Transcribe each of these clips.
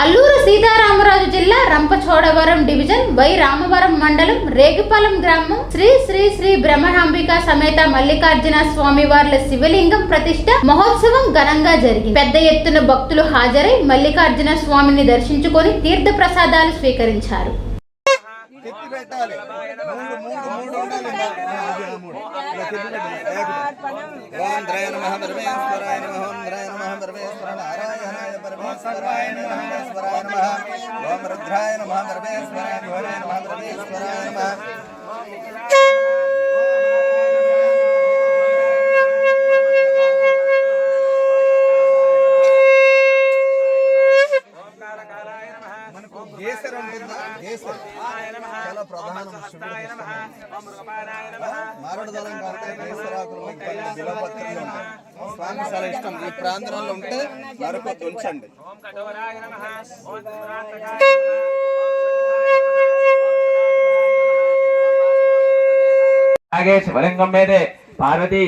అల్లూరు సీతారామరాజు జిల్లా Rampachodavaram division why Ramavaram మండలం రేగుపాలెం గ్రామం శ్రీ శ్రీ శ్రీ బ్రహ్మరాంబిక సమేత మల్లికార్జున స్వామి వార్ల శివలింగం ప్రతిష్ట మహోత్సవం ఘనంగా జరిగింది పెద్ద ఎత్తున భక్తులు హాజరై మల్లికార్జున స్వామిని దర్శించుకొని తీర్థ ప్రసాదాలు స్వీకరించారు ఓం ఓం రుద్రాయ నమః పరమేశ్వరాయ భోరే నమః పరమేశ్వరాయ నమః మనకు గేసర్. ఉంటుందా గేసర్ చాలా ప్రధానం. మారడు దళం కంటే స్వామి చాలా ఇష్టం. ఈ ప్రాంతంలో ఉంటే మరొకటి ఉంచండి అలాగే శివలింగం మీదే పార్వతి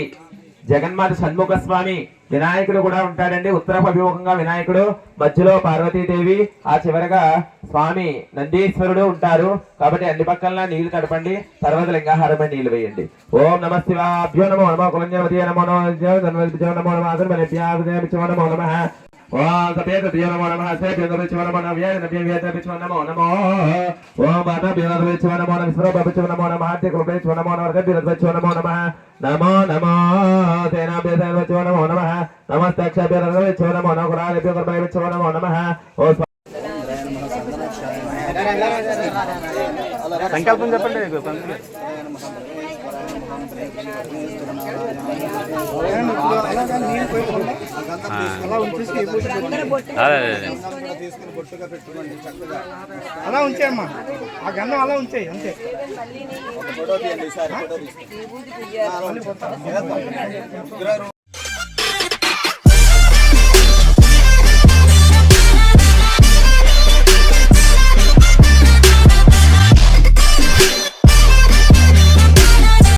జగన్మాత షణ్ముఖ స్వామి వినాయకుడు కూడా ఉంటాడండి. ఉత్తరపు అభిముఖంగా వినాయకుడు మధ్యలో పార్వతీదేవి ఆ చివరగా స్వామి నందీశ్వరుడు ఉంటారు. కాబట్టి అన్ని పక్కల నీళ్ళు తడపండి. తర్వాత లింగాహారమై నీళ్ళు వేయండి. ఓం నమ శివాభ్యో నమో నమో కులంజవతి నమో నమో జన్మభ్యో నమో నమో ఆసర్వలేభ్యో నమో నమ. ఓం సభ్యో నమో నమ సేభ్యో నమో నమ వ్యాయ నమో నమో. ఓం మాతాభ్యో నమో నమ విశ్వభ్యో నమో నమ ఆద్యకులభ్యో నమో నమ. నమో నమో. నమో నమో నమ. నమస్తక్షభ్యో నమో నమ కురాభ్యో నమో. నమ ఓ సంకల్పం చెప్పండి. అదే. గంధం అలా ఉంచేయమ్మా. ఆ గన్నం అలా ఉంచేయి అంతే. ఒక